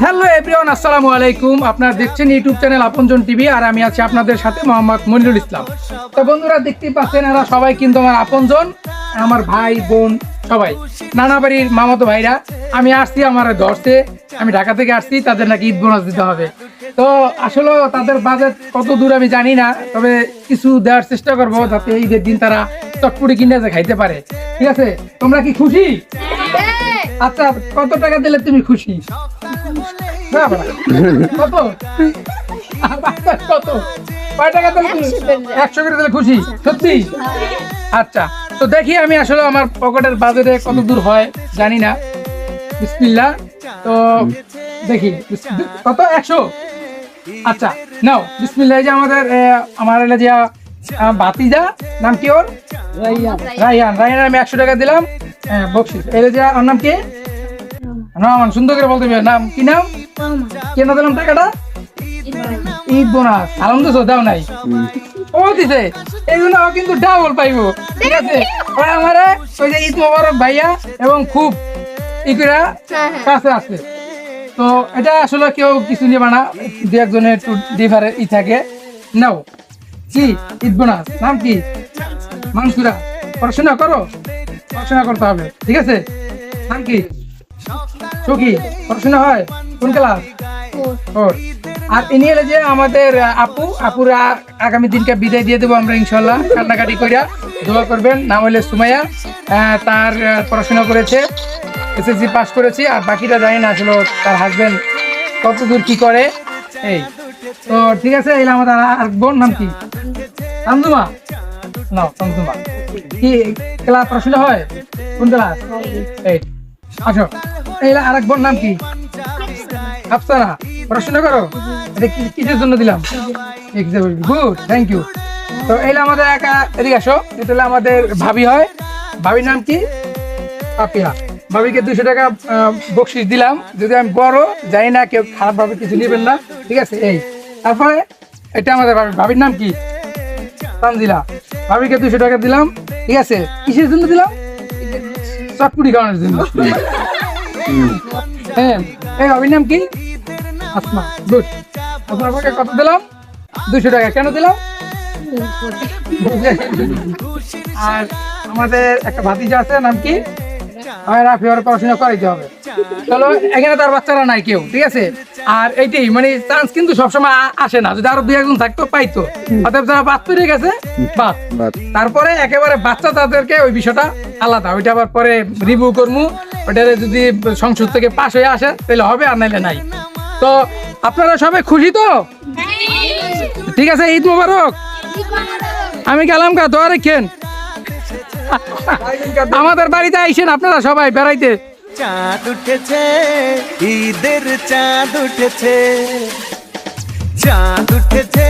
Hello everyone আসসালামু আলাইকুম। আপনারা দেখছেন ইউটিউব চ্যানেল আপনজন টিভি আর আমি আছি আপনাদের সাথে মোহাম্মদ মনিরুল ইসলাম। তো বন্ধুরা দেখতেই পাচ্ছেন এরা সবাই কিন্তু আমার আপনজন আমার ভাই বোন সবাই। নানা বাড়ির মামাতো ভাইরা। আমি আসছি আমার ধরছে আমি ঢাকা থেকে আসছি তাদের নাকি ঈদ বোনাস দিতে হবে। তো আসলে তাদের বাজেট কত দূর আমি জানি না তবে কিছু দেওয়ার চেষ্টা করব যাতে ঈদের দিন তারা চটপুরি কিনে যে খাইতে পারে। ঠিক আছে? তোমরা কি খুশি? আচ্ছা কত টাকা দিলে তুমি খুশি। আচ্ছা, তো দেখি আমি আসলে আমার পকেটের কত দূর হয় জানি না বিসমিল্লা তো দেখি কত একশো আচ্ছা নাও বিসমিল্লা যে আমাদের আমার এলা যে ভাতিজা নাম কি ওর রাইহান রাইহান আমি একশো টাকা দিলাম হ্যাঁ যে ওর নাম কি? রহমান সুন্দর করে বলতে হবে। নাম কি নাম? কেন দিলাম টাকাটা? ঈদ বোনাস আরাম দিছো দাও নাই। ও দিছে। এই জন্য কিন্তু ডাবল পাইবো। ঠিক আছে? ও আমারে ওই যে ঈদ মোবারক ভাইয়া এবং খুব ইকুরা কাছে আছে। তো এটা আসলে কেউ কিছু নেবে না। দু একজনের একটু ডিফারে ই থাকে। নাও। কি ঈদ বোনাস। নাম কি? মানসুরা। পড়াশোনা করো? পড়াশোনা করতে হবে। ঠিক আছে? নাম কি? সুখী পড়াশোনা হয়? কোন ক্লাস? আর ইনি হলো যে আমাদের আপু আপুরা আগামী দিনকে বিদায় দিয়ে দেবো আমরা ইনশাল্লাহ কান্নাকাটি করিয়া দোয়া করবেন। নাম হলে সুমাইয়া। তার পড়াশোনা করেছে এসএসসি পাস করেছি আর বাকিটা জানি না আসলে তার হাজবেন্ড কত দূর কি করে। এই তো ঠিক আছে এই আমাদের আর বোন নাম কি? তামজুমা না তামজুমা কি ক্লাস পড়াশোনা হয়? কোন ক্লাস? এই আসো। এই আরেক বোন নাম কি? আফসানা পড়াশোনা করো? এটা কিসের জন্য দিলাম? গুড থ্যাংক ইউ তো এইটা আমাদের একা এদিকে আসো। এটা আমাদের ভাবি হয়। ভাবির নাম কি? পাপিয়া। ভাবিকে দুশো টাকা বকশিস দিলাম। যদি আমি বড়, জানি না, কেউ খারাপভাবে কিছু নেবেন না। ঠিক আছে, এই। তারপরে এটা আমাদের ভাবি। ভাবির নাম কি? তানজিলা। ভাবিকে দুশো টাকা দিলাম। ঠিক আছে, কিসের জন্য দিলাম? চটপুরি খাওয়ানোর জন্য। হ্যাঁ এই নাম কি? আসমা গুড। আপনার আমাকে কত দিলাম? দুশো টাকা। কেন দিলাম? আর আমাদের একটা ভাতিজা আছে নাম কি? আমার রাফি ওর পড়াশোনা করাইতে হবে। চলো এখানে তার বাচ্চারা নাই কেউ ঠিক আছে? আর এইটাই মানে চান্স কিন্তু সবসময় আসে না। যদি আরও দুই একজন থাকতো পাইতো। অতএব যারা বাদ পেরে গেছে বাদ। তারপরে একেবারে বাচ্চা তাদেরকে ওই বিষয়টা আলাদা। ওইটা আবার পরে রিভিউ করব ওটারে যদি সংসদ থেকে পাশ হয়ে আসে, তাহলে হবে আর নাইলে নাই। তো আপনারা সবাই খুশি তো? ঠিক আছে, ঈদ মোবারক। আমি গেলাম কা দোয়া রেখেন। আমাদের বাড়িতে আইসেন আপনারা সবাই বেড়াইতে। চাঁদ উঠেছে, ঈদের চাঁদ উঠেছে। চাঁদ উঠেছে